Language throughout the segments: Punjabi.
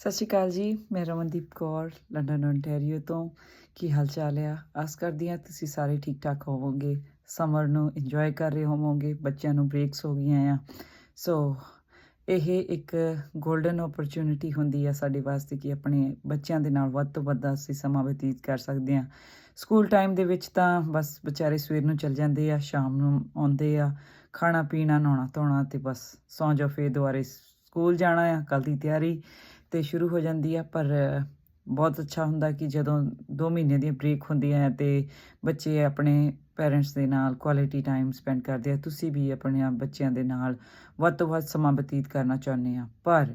ਸਤਿ ਸ਼੍ਰੀ ਅਕਾਲ ਜੀ, ਮੈਂ ਰਮਨਦੀਪ ਕੌਰ ਲੰਡਨ ਓਨਟਾਰੀਓ ਤੋਂ। ਕੀ ਹਾਲ ਚਾਲ ਆ? ਆਸ ਕਰਦੀ ਹਾਂ ਤੁਸੀਂ ਸਾਰੇ ਠੀਕ ਠਾਕ ਹੋਵੋਗੇ। ਸਮਰ ਨੂੰ ਇੰਜੋਏ ਕਰ ਰਹੇ ਹੋਵੋਗੇ, ਬੱਚਿਆਂ ਨੂੰ ਬ੍ਰੇਕਸ ਹੋ ਗਈਆਂ ਆ। ਸੋ ਇਹ ਇੱਕ 골ਡਨ ਓਪਰਚ्युनिटी ਹੁੰਦੀ ਆ ਸਾਡੇ ਵਾਸਤੇ ਕਿ ਆਪਣੇ ਬੱਚਿਆਂ ਦੇ ਨਾਲ ਵੱਧ ਤੋਂ ਵੱਧ ਅਸੀਂ ਸਮਾਂ ਬਤੀਤ ਕਰ ਸਕਦੇ ਹਾਂ। ਸਕੂਲ ਟਾਈਮ ਦੇ ਵਿੱਚ ਤਾਂ ਬਸ ਵਿਚਾਰੇ ਸਵੇਰ ਨੂੰ ਚੱਲ ਜਾਂਦੇ ਆ, ਸ਼ਾਮ ਨੂੰ ਆਉਂਦੇ ਆ। ਖਾਣਾ ਪੀਣਾ, ਨਹਾਉਣਾ ਧੋਣਾ ਤੇ ਬਸ ਸੌਂ ਜਾਓ, ਫੇਰ ਦੁਬਾਰੇ ਸਕੂਲ ਜਾਣਾ ਆ ਕੱਲ ਦੀ ਤਿਆਰੀ। ਤੇ ਸ਼ੁਰੂ ਹੋ ਜਾਂਦੀ ਆ, ਪਰ ਬਹੁਤ ਅੱਛਾ ਹੁੰਦਾ ਕਿ ਜਦੋਂ 2 ਮਹੀਨੇ ਦੀ ਬ੍ਰੇਕ ਹੁੰਦੀ ਹੈ ਤੇ ਬੱਚੇ ਆਪਣੇ ਪੇਰੈਂਟਸ ਦੇ ਨਾਲ ਕੁਆਲਿਟੀ ਟਾਈਮ ਸਪੈਂਡ ਕਰਦੇ ਆ, ਤੁਸੀਂ ਵੀ ਆਪਣੇ ਆਪ ਬੱਚਿਆਂ ਦੇ ਨਾਲ ਵੱਧ ਤੋਂ ਵੱਧ ਸਮਾਂ ਬਤੀਤ ਕਰਨਾ ਚਾਹੁੰਦੇ ਆ। ਪਰ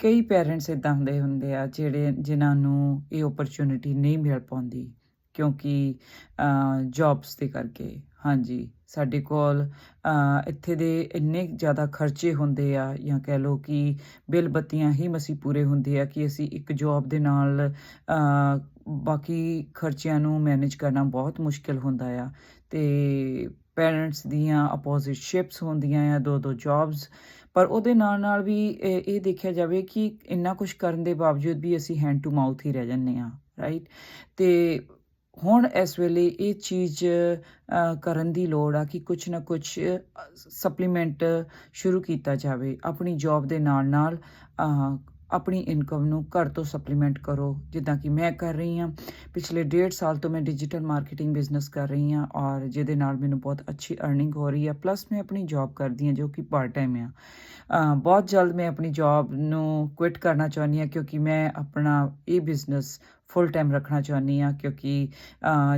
ਕਈ ਪੇਰੈਂਟਸ ਇਦਾਂ ਹੁੰਦੇ ਹੁੰਦੇ ਆ ਜਿਹੜੇ, ਜਿਨ੍ਹਾਂ ਨੂੰ ਇਹ ਓਪਰਚੁਨਿਟੀ ਨਹੀਂ ਮਿਲ ਪਾਉਂਦੀ ਕਿਉਂਕਿ ਜੌਬਸ ਦੇ ਕਰਕੇ। ਹਾਂਜੀ। ਸਾਡੇ ਕੋਲ ਇੱਥੇ ਦੇ ਇੰਨੇ ਜ਼ਿਆਦਾ ਖਰਚੇ ਹੁੰਦੇ ਆ ਜਾਂ ਕਹਿ ਲਓ ਕਿ ਬਿੱਲ ਬੱਤੀਆਂ ਹੀ ਮਸੀ ਪੂਰੇ ਹੁੰਦੇ ਆ ਕਿ ਅਸੀਂ ਇੱਕ ਜੌਬ ਦੇ ਨਾਲ ਬਾਕੀ ਖਰਚਿਆਂ ਨੂੰ ਮੈਨੇਜ ਕਰਨਾ ਬਹੁਤ ਮੁਸ਼ਕਿਲ ਹੁੰਦਾ ਆ। ਤੇ ਪੇਰੈਂਟਸ ਦੀਆਂ ਆਪੋਜ਼ਿਟ ਸ਼ਿਪਸ ਹੁੰਦੀਆਂ ਆ ਦੋ ਦੋ ਜੌਬਸ ਪਰ ਉਹਦੇ ਨਾਲ ਨਾਲ ਵੀ ਇਹ ਇਹ ਦੇਖਿਆ ਜਾਵੇ ਕਿ ਇੰਨਾ ਕੁਝ ਕਰਨ ਦੇ ਬਾਵਜੂਦ ਵੀ ਅਸੀਂ ਹੈਂਡ ਟੂ ਮਾਊਥ ਹੀ ਰਹਿ ਜੰਨੇ ਆ ਰਾਈਟ ਤੇ ਹੁਣ ਇਸ ਵੇਲੇ ਇਹ ਚੀਜ਼ ਕਰਨ ਦੀ ਲੋੜ ਆ ਕਿ ਕੁਝ ਨਾ ਕੁਝ ਸਪਲੀਮੈਂਟ ਸ਼ੁਰੂ ਕੀਤਾ ਜਾਵੇ। ਆਪਣੀ ਜੌਬ ਦੇ ਨਾਲ ਨਾਲ ਆਪਣੀ ਇਨਕਮ ਨੂੰ ਘਰ ਤੋਂ ਸਪਲੀਮੈਂਟ ਕਰੋ। ਜਿੱਦਾਂ ਕਿ ਮੈਂ ਕਰ ਰਹੀ ਹਾਂ, ਪਿਛਲੇ ਡੇਢ ਸਾਲ ਤੋਂ ਮੈਂ ਡਿਜੀਟਲ ਮਾਰਕੀਟਿੰਗ ਬਿਜ਼ਨਸ ਕਰ ਰਹੀ ਹਾਂ ਔਰ ਜਿਹਦੇ ਨਾਲ ਮੈਨੂੰ ਬਹੁਤ ਅੱਛੀ ਅਰਨਿੰਗ ਹੋ ਰਹੀ ਹੈ। ਪਲੱਸ ਮੈਂ ਆਪਣੀ ਜੌਬ ਕਰਦੀ ਹਾਂ ਜੋ ਕਿ ਪਾਰਟ ਟਾਈਮ ਆ। ਬਹੁਤ ਜਲਦ ਮੈਂ ਆਪਣੀ ਜੌਬ ਨੂੰ ਕੁਇਟ ਕਰਨਾ ਚਾਹੁੰਦੀ ਹਾਂ ਕਿਉਂਕਿ ਮੈਂ ਆਪਣਾ ਇਹ ਬਿਜ਼ਨਸ ਫੁੱਲ ਟਾਈਮ ਰੱਖਣਾ ਚਾਹੁੰਦੀ ਹਾਂ ਕਿਉਂਕਿ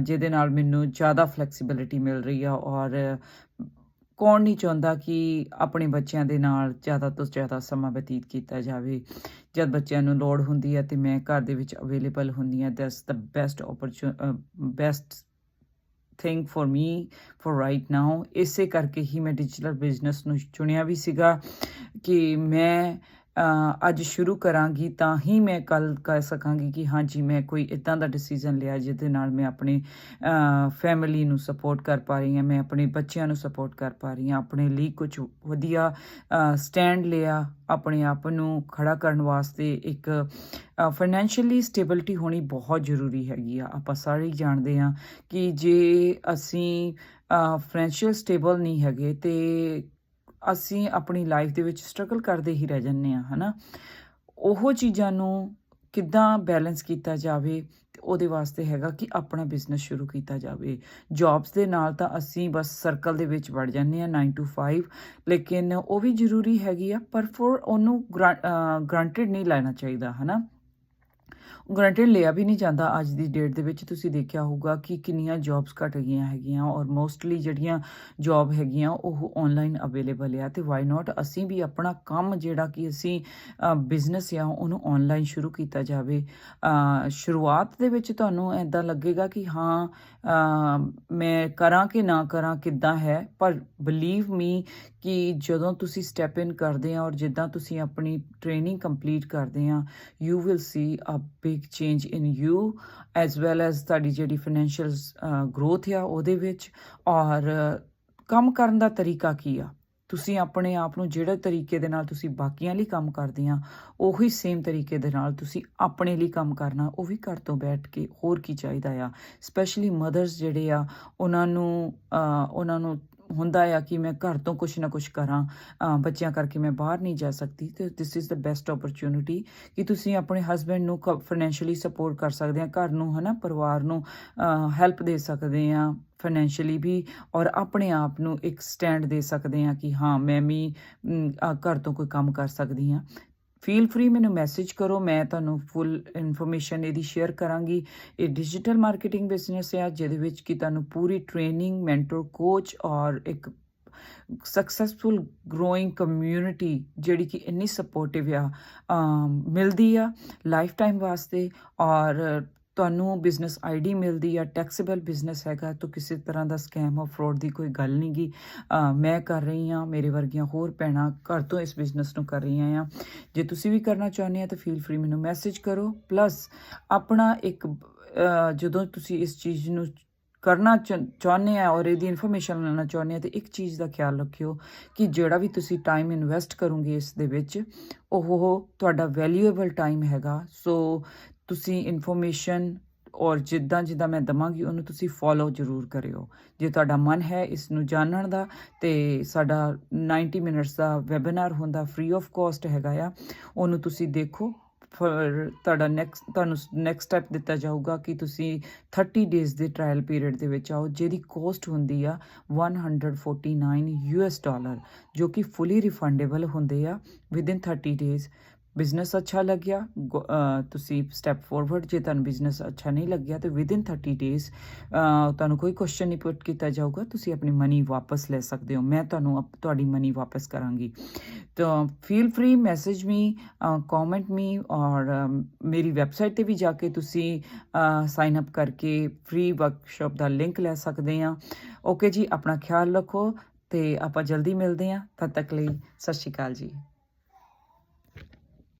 ਜਿਹਦੇ ਨਾਲ ਮੈਨੂੰ ਜ਼ਿਆਦਾ ਫਲੈਕਸੀਬਿਲਿਟੀ ਮਿਲ ਰਹੀ ਆ ਔਰ ਕੌਣ ਨਹੀਂ ਚਾਹੁੰਦਾ ਕਿ ਆਪਣੇ ਬੱਚਿਆਂ ਦੇ ਨਾਲ ਜ਼ਿਆਦਾ ਤੋਂ ਜ਼ਿਆਦਾ ਸਮਾਂ ਬਤੀਤ ਕੀਤਾ ਜਾਵੇ। ਜਦ ਬੱਚਿਆਂ ਨੂੰ ਲੋੜ ਹੁੰਦੀ ਹੈ ਤੇ ਮੈਂ ਘਰ ਦੇ ਵਿੱਚ ਅਵੇਲੇਬਲ ਹੁੰਦੀ ਹਾਂ that's the best opportun best thing for me for right now ਇਸੇ ਕਰਕੇ ਹੀ ਮੈਂ ਡਿਜੀਟਲ ਬਿਜ਼ਨਸ ਨੂੰ ਚੁਣਿਆ ਵੀ ਸੀਗਾ ਕਿ ਮੈਂ ਅੱਜ ਸ਼ੁਰੂ ਕਰਾਂਗੀ ਤਾਂ ਹੀ ਮੈਂ ਕੱਲ ਕਹਿ ਸਕਾਂਗੀ ਕਿ ਹਾਂਜੀ ਮੈਂ ਕੋਈ ਇਦਾਂ ਦਾ ਡਿਸੀਜਨ ਲਿਆ ਜਿਹਦੇ ਨਾਲ ਮੈਂ ਆਪਣੇ ਫੈਮਿਲੀ ਨੂੰ ਸਪੋਰਟ ਕਰ ਪਾ ਰਹੀ ਹਾਂ, ਮੈਂ ਆਪਣੇ ਬੱਚਿਆਂ ਨੂੰ ਸਪੋਰਟ ਕਰ ਪਾ ਰਹੀ ਹਾਂ, ਆਪਣੇ ਲਈ ਕੁਝ ਵਧੀਆ ਸਟੈਂਡ ਲਿਆ, ਆਪਣੇ ਆਪ ਨੂੰ ਖੜਾ ਕਰਨ ਵਾਸਤੇ ਇੱਕ ਫਾਈਨੈਂਸ਼ੀਅਲੀ ਸਟੇਬਿਲਿਟੀ ਹੋਣੀ ਬਹੁਤ ਜ਼ਰੂਰੀ ਹੈਗੀ ਆ। ਆਪਾਂ ਸਾਰੇ ਹੀ ਜਾਣਦੇ ਹਾਂ ਕਿ ਜੇ ਅਸੀਂ ਫਾਈਨੈਂਸ਼ੀਅਲ ਸਟੇਬਲ ਨਹੀਂ ਹੈਗੇ ਤੇ ਅਸੀਂ ਆਪਣੀ ਲਾਈਫ ਦੇ ਵਿੱਚ ਸਟਰਗਲ ਕਰਦੇ ਹੀ ਰਹਿ ਜੰਨੇ ਆ ਹਨਾ? ਉਹ ਚੀਜ਼ਾਂ ਨੂੰ ਕਿੱਦਾਂ ਬੈਲੈਂਸ ਕੀਤਾ ਜਾਵੇ ਤੇ ਉਹਦੇ ਵਾਸਤੇ ਹੈਗਾ ਕਿ ਆਪਣਾ ਬਿਜ਼ਨਸ ਸ਼ੁਰੂ ਕੀਤਾ ਜਾਵੇ। ਜੌਬਸ ਦੇ ਨਾਲ ਤਾਂ ਅਸੀਂ ਬਸ ਸਰਕਲ ਦੇ ਵਿੱਚ ਵੜ ਜਾਂਦੇ ਆ 9 ਟੂ 5 ਲੇਕਿਨ ਉਹ ਵੀ ਜ਼ਰੂਰੀ ਹੈਗੀ ਆ, ਪਰ ਫੋਰ ਉਹਨੂੰ ਗ੍ਰਾਂਟਡ ਨਹੀਂ ਲੈਣਾ ਚਾਹੀਦਾ, ਹਨਾ? ਗ੍ਰਾਂਟਡ ਲਿਆ ਵੀ ਨਹੀਂ ਜਾਂਦਾ ਅੱਜ ਦੀ ਡੇਟ ਦੇ ਵਿੱਚ। ਤੁਸੀਂ ਦੇਖਿਆ ਹੋਊਗਾ ਕਿ ਕਿੰਨੀਆਂ ਜੌਬਸ ਘਟ ਗਈਆਂ ਹੈਗੀਆਂ ਔਰ ਮੋਸਟਲੀ ਜਿਹੜੀਆਂ ਜੌਬ ਹੈਗੀਆਂ ਉਹ ਆਨਲਾਈਨ ਅਵੇਲੇਬਲ ਆ। ਤੇ ਵਾਈ ਨਾਟ ਅਸੀਂ ਵੀ ਆਪਣਾ ਕੰਮ ਜਿਹੜਾ ਕਿ ਅਸੀਂ ਬਿਜ਼ਨਸ ਆ, ਉਹਨੂੰ ਆਨਲਾਈਨ ਸ਼ੁਰੂ ਕੀਤਾ ਜਾਵੇ। ਸ਼ੁਰੂਆਤ ਦੇ ਵਿੱਚ ਤੁਹਾਨੂੰ ਐਦਾਂ ਲੱਗੇਗਾ ਕਿ ਹਾਂ ਮੈਂ ਕਰਾਂ ਕਿ ਨਾ ਕਰਾਂ, ਕਿੱਦਾਂ ਹੈ? ਪਰ ਬਲੀਵ ਮੀ ਕਿ ਜਦੋਂ ਤੁਸੀਂ ਸਟੈਪ ਇਨ ਕਰਦੇ ਆ ਔਰ ਜਿੱਦਾਂ ਤੁਸੀਂ ਆਪਣੀ ਟ੍ਰੇਨਿੰਗ ਕੰਪਲੀਟ ਕਰਦੇ ਆ you will see a big change in you as well as ਤੁਹਾਡੀ ਜਿਹੜੀ ਫਾਈਨੈਂਸ਼ੀਅਲ ਗਰੋਥ ਆ ਉਹਦੇ ਵਿੱਚ, ਔਰ ਕੰਮ ਕਰਨ ਦਾ ਤਰੀਕਾ ਕੀ ਆ? ਤੁਸੀਂ ਆਪਣੇ ਆਪ ਨੂੰ ਜਿਹੜੇ ਤਰੀਕੇ ਦੇ ਨਾਲ ਤੁਸੀਂ ਬਾਕੀਆਂ ਲਈ ਕੰਮ ਕਰਦੇ ਆ, ਉਹੀ ਸੇਮ ਤਰੀਕੇ ਦੇ ਨਾਲ ਤੁਸੀਂ ਆਪਣੇ ਲਈ ਕੰਮ ਕਰਨਾ, ਉਹ ਵੀ ਘਰ ਤੋਂ ਬੈਠ ਕੇ ਹੋਰ ਕੀ ਚਾਹੀਦਾ ਆ? ਸਪੈਸ਼ਲੀ ਮਦਰਸ ਜਿਹੜੇ ਆ, ਉਹਨਾਂ ਨੂੰ ਉਹਨਾਂ ਨੂੰ ਹੁੰਦਾ ਆ ਕਿ ਮੈਂ ਘਰ ਤੋਂ ਕੁਝ ਨਾ ਕੁਝ ਕਰਾਂ ਬੱਚਿਆਂ ਕਰਕੇ ਮੈਂ ਬਾਹਰ ਨਹੀਂ ਜਾ ਸਕਦੀ ਤੇ this is the best opportunity ਕਿ ਤੁਸੀਂ ਆਪਣੇ ਹਸਬੰਡ ਨੂੰ ਫਾਈਨੈਂਸ਼ੀਅਲੀ ਸਪੋਰਟ ਕਰ ਸਕਦੇ ਆ, ਘਰ ਨੂੰ ਹਨਾ, ਪਰਿਵਾਰ ਨੂੰ ਹੈਲਪ ਦੇ ਸਕਦੇ ਆ ਫਾਈਨੈਂਸ਼ੀਅਲੀ ਵੀ ਔਰ ਆਪਣੇ ਆਪ ਨੂੰ ਇੱਕ ਸਟੈਂਡ ਦੇ ਸਕਦੇ ਆ ਕਿ ਹਾਂ ਮੈਂ ਵੀ ਘਰ ਤੋਂ ਕੋਈ ਕੰਮ ਕਰ ਸਕਦੀ ਆ। ਫੀਲ ਫ੍ਰੀ ਮੈਨੂੰ ਮੈਸੇਜ ਕਰੋ, ਮੈਂ ਤੁਹਾਨੂੰ ਫੁੱਲ ਇਨਫੋਰਮੇਸ਼ਨ ਇਹਦੀ ਸ਼ੇਅਰ ਕਰਾਂਗੀ। ਇਹ ਡਿਜੀਟਲ ਮਾਰਕੀਟਿੰਗ ਬਿਜ਼ਨਸ ਹੈ ਜਿਹਦੇ ਵਿੱਚ ਕਿ ਤੁਹਾਨੂੰ ਪੂਰੀ ਟ੍ਰੇਨਿੰਗ ਮੈਂਟਰ ਕੋਚ ਔਰ ਇੱਕ ਸਕਸੈਸਫੁਲ ਗਰੋਇੰਗ ਕਮਿਊਨਿਟੀ ਜਿਹੜੀ ਕਿ ਇੰਨੀ ਸਪੋਰਟਿਵ ਆ ਮਿਲਦੀ ਆ ਲਾਈਫ ਟਾਈਮ ਵਾਸਤੇ ਔਰ ਤੁਹਾਨੂੰ ਬਿਜ਼ਨਸ ਆਈਡੀ ਮਿਲਦੀ ਆ ਟੈਕਸੇਬਲ ਬਿਜ਼ਨਸ ਹੈਗਾ, ਤਾਂ ਕਿਸੇ ਤਰ੍ਹਾਂ ਦਾ ਸਕੈਮ ਔਰ ਫਰਾਡ ਦੀ ਕੋਈ ਗੱਲ ਨਹੀਂ ਨਹੀਂਗੀ ਮੈਂ ਕਰ ਰਹੀ ਹਾਂ, ਮੇਰੇ ਵਰਗੀਆਂ ਹੋਰ ਭੈਣਾਂ ਘਰ ਤੋਂ ਇਸ ਬਿਜ਼ਨਸ ਨੂੰ ਕਰ ਰਹੀਆਂ ਆ। ਜੇ ਤੁਸੀਂ ਵੀ ਕਰਨਾ ਚਾਹੁੰਦੇ ਆ, ਤਾਂ ਫੀਲ ਫ੍ਰੀ ਮੈਨੂੰ ਮੈਸੇਜ ਕਰੋ। ਪਲੱਸ ਆਪਣਾ ਇੱਕ ਜਦੋਂ ਤੁਸੀਂ ਇਸ ਚੀਜ਼ ਨੂੰ ਕਰਨਾ ਚ- ਚਾਹੁੰਦੇ ਆ ਔਰ ਇਹਦੀ ਇਨਫੋਰਮੇਸ਼ਨ ਲੈਣਾ ਚਾਹੁੰਦੇ ਆ, ਤੇ ਇੱਕ ਚੀਜ਼ ਦਾ ਖਿਆਲ ਰੱਖਿਓ ਕਿ ਜਿਹੜਾ ਵੀ ਤੁਸੀਂ ਟਾਈਮ ਇਨਵੈਸਟ ਕਰੋਗੇ ਇਸ ਦੇ ਵਿੱਚ, ਉਹ ਤੁਹਾਡਾ ਵੈਲਿਊਏਬਲ ਟਾਈਮ ਹੈਗਾ। ਸੋ ਤੁਸੀਂ ਇਨਫੋਰਮੇਸ਼ਨ ਔਰ ਜਿੱਦਾਂ ਜਿੱਦਾਂ ਮੈਂ ਦਵਾਂਗੀ, ਉਹਨੂੰ ਤੁਸੀਂ ਫੋਲੋ ਜ਼ਰੂਰ ਕਰਿਓ। ਜੇ ਤੁਹਾਡਾ ਮਨ ਹੈ ਇਸ ਨੂੰ ਜਾਣਨ ਦਾ, ਤੇ ਸਾਡਾ 90 ਮਿੰਟਸ ਦਾ ਵੈਬਿਨਾਰ ਹੁੰਦਾ ਫ੍ਰੀ ਆਫ ਕਾਸਟ ਹੈਗਾ ਆ, ਉਹਨੂੰ ਤੁਸੀਂ ਦੇਖੋ। ਫਿਰ ਤੁਹਾਡਾ ਨੈਕਸਟ ਤੁਹਾਨੂੰ ਨੈਕਸਟ ਸਟੈਪ ਦਿੱਤਾ ਜਾਊਗਾ ਕਿ ਤੁਸੀਂ 30 ਡੇਜ਼ ਦੇ ਟ੍ਰਾਇਲ ਪੀਰੀਅਡ ਦੇ ਵਿੱਚ ਆਓ, ਜਿਹਦੀ ਕੋਸਟ ਹੁੰਦੀ ਆ 149 ਯੂਐਸ ਡਾਲਰ ਜੋ ਕਿ ਫੁੱਲੀ ਰਿਫੰਡੇਬਲ ਹੁੰਦੇ ਆ ਵਿਦਿਨ 30 ਡੇਜ਼ ਬਿਜ਼ਨਸ ਅੱਛਾ ਲੱਗਿਆ। ਗੋ- ਤੁਸੀਂ ਸਟੈਪ ਫੋਰਵਰਡ ਜੇ ਤੁਹਾਨੂੰ ਬਿਜ਼ਨਸ ਅੱਛਾ ਨਹੀਂ ਲੱਗਿਆ ਤੇ ਵਿਦਿਨ 30 ਡੇਜ਼ ਤੁਹਾਨੂੰ ਕੋਈ ਕੁਐਸਚਨ ਨਹੀਂ ਪੁੱਟ ਕੀਤਾ ਜਾਊਗਾ। ਤੁਸੀਂ ਆਪਣੀ ਮਨੀ ਵਾਪਸ ਲੈ ਸਕਦੇ ਹੋ। ਮੈਂ ਤੁਹਾਨੂੰ ਅਪ- ਤੁਹਾਡੀ ਮਨੀ ਵਾਪਸ ਕਰਾਂਗੀ। ਤਾਂ feel free message me comment me ਔਰ ਮੇਰੀ ਵੈਬਸਾਈਟ ਤੇ ਵੀ ਜਾ ਕੇ ਤੁਸੀਂ ਸਾਈਨ ਅਪ ਕਰਕੇ ਫ੍ਰੀ ਵਰਕਸ਼ਾਪ ਦਾ ਲਿੰਕ ਲੈ ਸਕਦੇ ਆ ਓਕੇ ਜੀ, ਆਪਣਾ ਖਿਆਲ ਰੱਖੋ ਤੇ ਆਪਾਂ ਜਲਦੀ ਮਿਲਦੇ ਆ ਤਦ ਤੱਕ ਲਈ ਸਤਿ ਸ਼੍ਰੀ ਅਕਾਲ ਜੀ।